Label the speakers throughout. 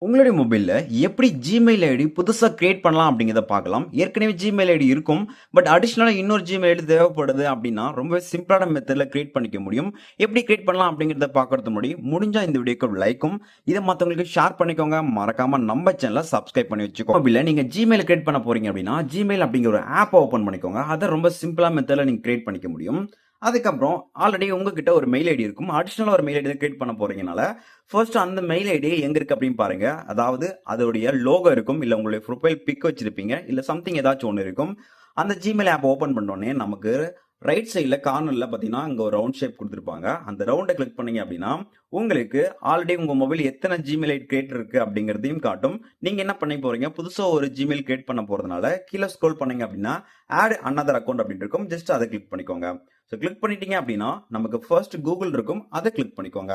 Speaker 1: உங்களுடைய மொபைலில் எப்படி ஜிமெயில் ஐடி புதுசாக கிரியேட் பண்ணலாம் அப்படிங்கிறத பார்க்கலாம். ஏற்கனவே ஜிமெயில் ஐடி இருக்கும். பட் அடிஷ்னலாக இன்னொரு ஜிமெயில் ஐடி தேவைப்படுது அப்படின்னா, ரொம்பவே சிம்பிளான மெத்தடில் கிரியேட் பண்ணிக்க முடியும். எப்படி கிரியேட் பண்ணலாம் அப்படிங்கிறத பார்க்கறது முன்னாடி, முடிஞ்சால் இந்த வீடியோக்கு லைக்கும், இதை மற்றவங்களுக்கு ஷேர் பண்ணிக்கோங்க. மறக்காமல் நம்ம சேனலை சப்ஸ்கிரைப் பண்ணி வச்சுக்கோங்க. இல்லை நீங்கள் ஜிமெயில் கிரியேட் பண்ண போகிறீங்க அப்படின்னா, ஜிமெயில் அப்படிங்கிற ஒரு ஆப்பை ஓப்பன் பண்ணிக்கோங்க. அதை ரொம்ப சிம்பிளாக மெத்தடில் நீங்கள் கிரியேட் பண்ணிக்க முடியும். அதுக்கப்புறம் ஆல்ரெடி உங்ககிட்ட ஒரு மெயில் ஐடி இருக்கும். அடிஷ்னலாக ஒரு மெயில் ஐடி தான் கிரியேட் பண்ண போறீங்கனால, ஃபர்ஸ்ட் அந்த மெயில் ஐடி எங்க இருக்கு அப்படின்னு பாருங்க. அதாவது அதோடைய லோகோ இருக்கும். இல்லை உங்களுடைய ப்ரொஃபைல் பிக் வச்சிருப்பீங்க. இல்லை சம்திங் ஏதாச்சும் ஒன்று இருக்கும். அந்த ஜிமெயில் ஆப் ஓப்பன் பண்ணோடனே நமக்கு ரைட் சைடில் கார்னரில் பார்த்தீங்கன்னா, அங்கே ஒரு ரவுண்ட் ஷேப் கொடுத்துருப்பாங்க அந்த ரவுண்டை கிளிக் பண்ணீங்க அப்படின்னா, உங்களுக்கு ஆல்ரெடி உங்கள் மொபைல் எத்தனை ஜிமெயில் ஐடி கிரியேட் இருக்குது அப்படிங்கிறதையும் காட்டும். நீங்கள் என்ன பண்ணி போகிறீங்க புதுசாக ஒரு ஜிமெயில் கிரியேட் பண்ண போகிறதுனால கீழே ஸ்க்ரோல் பண்ணீங்க அப்படின்னா, ஆட் அனதர் அக்கௌண்ட் அப்படின்னு இருக்கும். ஜஸ்ட் அதை கிளிக் பண்ணிக்கோங்க. ஸோ கிளிக் பண்ணிட்டீங்க அப்படின்னா, நமக்கு ஃபர்ஸ்ட் கூகுள் இருக்கும். அதை கிளிக் பண்ணிக்கோங்க.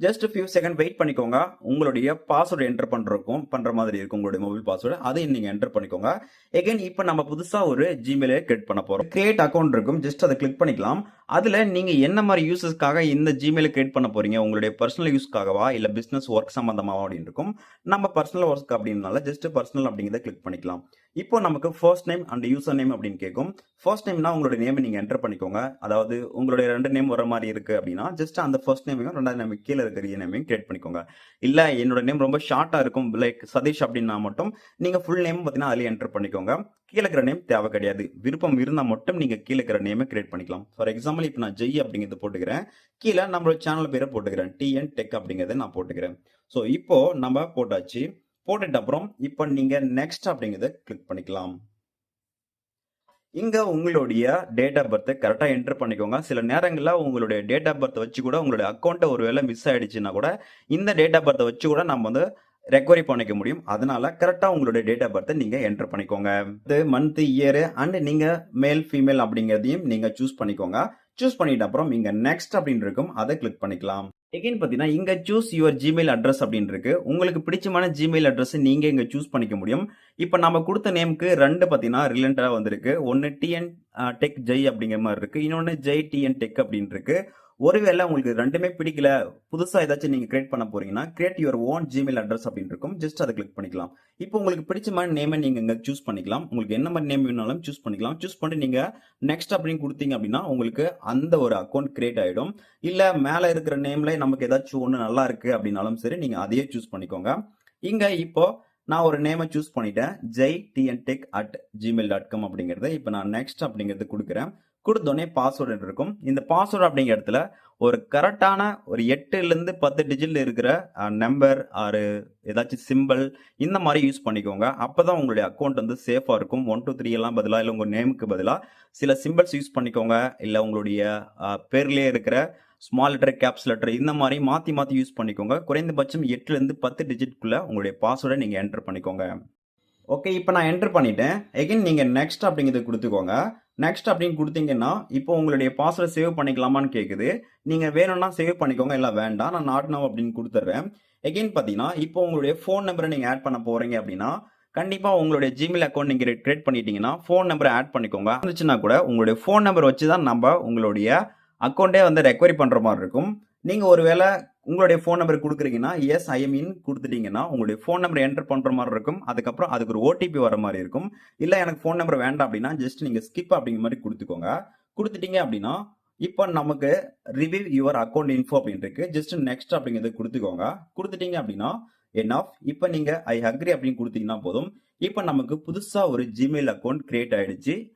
Speaker 1: ஜஸ்ட் ஃபியூ செகண்ட் வெயிட் பண்ணிக்கோங்க. உங்களுடைய பாஸ்வேர்டு என்டர் பண்றதுக்கும் பண்ற மாதிரி இருக்கும் உங்களுடைய மொபைல் பாஸ்வேர்டு அதையும் நீங்க என்டர் பண்ணிக்கோங்க. எகைன் இப்ப நம்ம புதுசா ஒரு ஜிமெயிலே கிரியேட் பண்ண போறோம். கிரியேட் அக்கவுண்ட் இருக்கும். ஜஸ்ட் அத கிளிக் பண்ணிக்கலாம். அதில் நீங்கள் என்ன மாதிரி யூஸஸ்க்காக இந்த ஜிமெயில் கிரியேட் பண்ண போகிறீங்க உங்களுடைய பர்சனல் யூஸ்க்காகவா? இல்லை பிஸ்னஸ் ஒர்க் சம்மந்தமாக அப்படின்னு இருக்கும். நம்ம பர்சனல் ஒர்க் அப்படின்னால ஜஸ்ட் பர்சனல் அப்படிங்கிறத கிளிக் பண்ணிக்கலாம். இப்போ நமக்கு first name and user name அப்படின்னு கேட்கும். ஃபர்ஸ்ட் நேம்னா உங்களுடைய நேம் நீங்கள் என்டர் பண்ணிக்கோங்க. அதாவது உங்களுடைய ரெண்டு நேம் வர மாதிரி இருக்குது அப்படின்னா, ஜஸ்ட் அந்த ஃபர்ஸ்ட் நேமையும் ரெண்டாவது நேம் கீழே இருக்கிற நேமையும் கிரியேட் பண்ணிக்கோங்க. இல்லை என்னோட நேம் ரொம்ப ஷார்ட்டாக இருக்கும். லைக் சதீஷ் அப்படின்னா மட்டும் நீங்கள் ஃபுல் நேம் பார்த்தீங்கன்னா அதிலேயே என்டர் பண்ணிக்கோங்க. கீழே இருக்கிற நேம் தேவை கிடையாது. விருப்பம் இருந்தால் மட்டும் நீங்கள் கீழே இருக்கிற நேம கிரியேட் பண்ணிக்கலாம். ஃபார் எக்ஸாம்பிள் இப்போ நான் ஜெய் அப்படிங்கிறது போட்டுக்கிறேன். கீழ நம்மளோட சேனல் பேரை போட்டுக்கிறேன். டிஎன் டெக் அப்படிங்கிறத நான் போட்டுக்கிறேன். ஸோ இப்போ நம்ம போட்டாச்சு. போட்டுட்ட அப்புறம் இப்போ நீங்க நெக்ஸ்ட் அப்படிங்கிறத கிளிக் பண்ணிக்கலாம். இங்க உங்களுடைய டேட் ஆஃப் பர்த் கரெக்டாக என்டர் பண்ணிக்கோங்க. சில நேரங்களில் உங்களுடைய டேட் ஆஃப் பர்த் வச்சு கூட உங்களுடைய அக்கௌண்ட்டை ஒருவேளை மிஸ் ஆயிடுச்சுன்னா கூட, இந்த டேட் ஆஃப் பர்த் வச்சு கூட நம்ம வந்து ரெக்கவரி பண்ணிக்க முடியும். அதனால கரெக்டாக உங்களுடைய டேட் ஆஃப் பர்த்தை நீங்கள் என்டர் பண்ணிக்கோங்க. இது மந்த், இயர் அண்ட் நீங்கள் மேல், ஃபீமேல் அப்படிங்கிறதையும் நீங்கள் சூஸ் பண்ணிக்கோங்க. சூஸ் பண்ணிட்ட அப்புறம் இங்க நெக்ஸ்ட் அப்படின்னு இருக்கும். அதை கிளிக் பண்ணிக்கலாம். எகைன் பார்த்தீங்கன்னா, இங்க சூஸ் யுவர் ஜிமெயில் அட்ரஸ் அப்படின்னு இருக்கு. உங்களுக்கு பிடிச்சமான ஜிமெயில் அட்ரஸ் நீங்க இங்க சூஸ் பண்ணிக்க முடியும். இப்போ நம்ம கொடுத்த நேம்க்கு ரெண்டு பார்த்தீங்கன்னா ரிலேட்டடாக வந்திருக்கு. ஒன்று டிஎன் டெக் ஜெய் அப்படிங்கிற மாதிரி இருக்கு. இன்னொன்று ஜெய் டிஎன் டெக் அப்படின்னு இருக்கு. ஒருவேளை உங்களுக்கு ரெண்டுமே பிடிக்கல, புதுசாக ஏதாச்சும் நீங்கள் கிரியேட் பண்ண போறீங்கன்னா, create your own Gmail address அப்படின்னு இருக்கும். ஜஸ்ட் அதை கிளிக் பண்ணிக்கலாம். இப்போ உங்களுக்கு பிடிச்ச மாதிரி நேமை நீங்கள் இங்கே சூஸ் பண்ணிக்கலாம். உங்களுக்கு என்ன மாதிரி நேம் வேணாலும் சூஸ் பண்ணிக்கலாம். சூஸ் பண்ணிட்டு நீங்கள் நெக்ஸ்ட் அப்படின்னு கொடுத்தீங்க அப்படின்னா, உங்களுக்கு அந்த ஒரு அக்கௌண்ட் கிரியேட் ஆகிடும் இல்லை மேலே இருக்கிற நேம்ல நமக்கு ஏதாச்சும் ஒன்று நல்லா இருக்கு அப்படின்னாலும் சரி, நீங்கள் அதையே சூஸ் பண்ணிக்கோங்க. இங்கே இப்போ நான் ஒரு நேமை சூஸ் பண்ணிட்டேன். Jai TN tech at Gmail dot com அப்படிங்கிறத இப்போ நான் நெக்ஸ்ட் அப்படிங்கிறது கொடுக்குறேன் கொடுத்தோடனே பாஸ்வேர்டு இருக்கும். இந்த பாஸ்வேர்டு அப்படிங்கிற இடத்துல ஒரு கரெக்டான ஒரு 8லிருந்து 10 டிஜிட்ல இருக்கிற நம்பர் ஆறு ஏதாச்சும் சிம்பல் இந்த மாதிரி யூஸ் பண்ணிக்கோங்க. அப்போ தான் உங்களுடைய அக்கௌண்ட் வந்து சேஃபாக இருக்கும். 1, 2, 3 எல்லாம் பதிலாக இல்லை உங்கள் நேமுக்கு பதிலாக சில சிம்பிள்ஸ் யூஸ் பண்ணிக்கோங்க. இல்லை உங்களுடைய பேர்லேயே இருக்கிற ஸ்மால் லெட்டர், கேப்ஸ் லெட்டர் இந்த மாதிரி மாற்றி மாற்றி யூஸ் பண்ணிக்கோங்க. குறைந்தபட்சம் எட்டுலேருந்து பத்து டிஜிட்குள்ளே உங்களுடைய பாஸ்வேர்டை நீங்கள் என்டர் பண்ணிக்கோங்க. ஓகே. இப்போ நான் என்டர் பண்ணிட்டேன். எகைன் நீங்கள் நெக்ஸ்ட் அப்படிங்கிறது கொடுத்துக்கோங்க நெக்ஸ்ட் அப்படின்னு கொடுத்தீங்கன்னா இப்போ உங்களுடைய பாஸ்வேர்ட் சேவ் பண்ணிக்கலாமான்னு கேட்குது நீங்கள் வேணும்னா சேவ் பண்ணிக்கோங்க. இல்லை வேண்டாம். நான் நாட் நவ் அப்படின்னு கொடுத்துட்றேன் எகைன் பார்த்தீங்கன்னா, இப்போ உங்களுடைய ஃபோன் நம்பரை நீங்கள் ஆட் பண்ண போகிறீங்க அப்படின்னா, கண்டிப்பாக உங்களுடைய ஜிமெயில் அக்கௌண்ட் நீங்கள் கிரியேட் பண்ணிட்டீங்கன்னா, ஃபோன் நம்பரை ஆட் பண்ணிக்கோங்க. இருந்துச்சுன்னா கூட உங்களுடைய ஃபோன் நம்பர் வச்சு தான் நம்ம உங்களுடைய அக்கௌண்ட்டே வந்து ரெக்கவரி பண்ணுற மாதிரி இருக்கும். நீங்கள் ஒருவேளை உங்களுடைய ஃபோன் நம்பர் கொடுக்குறீங்கன்னா எஸ் ஐஎம்இன் கொடுத்துட்டீங்கன்னா இன் உங்களுடைய ஃபோன் நம்பர் என்டர் பண்ணுற மாதிரி இருக்கும். அதுக்கப்புறம் அதுக்கு ஒரு ஓடிபி வர மாதிரி இருக்கும். இல்லை எனக்கு ஃபோன் நம்பர் வேண்டாம் அப்படின்னா, ஜஸ்ட் நீங்கள் ஸ்கிப் அப்படிங்கிற மாதிரி கொடுத்துக்கோங்க கொடுத்துட்டீங்க அப்படின்னா, இப்போ நமக்கு ரிவ்யூ யுவர் அக்கௌண்ட் இன்ஃபோ அப்படின்னு இருக்கு. ஜஸ்ட் நெக்ஸ்ட் அப்படிங்கிறத கொடுத்துக்கோங்க கொடுத்துட்டீங்க அப்படின்னா, ஆஃப் இப்போ நீங்கள் ஐ அக்ரி அப்படின்னு கொடுத்தீங்கன்னா போதும். இப்போ நமக்கு புதுசாக ஒரு ஜிமெயில் அக்கௌண்ட் கிரியேட் ஆயிடுச்சு.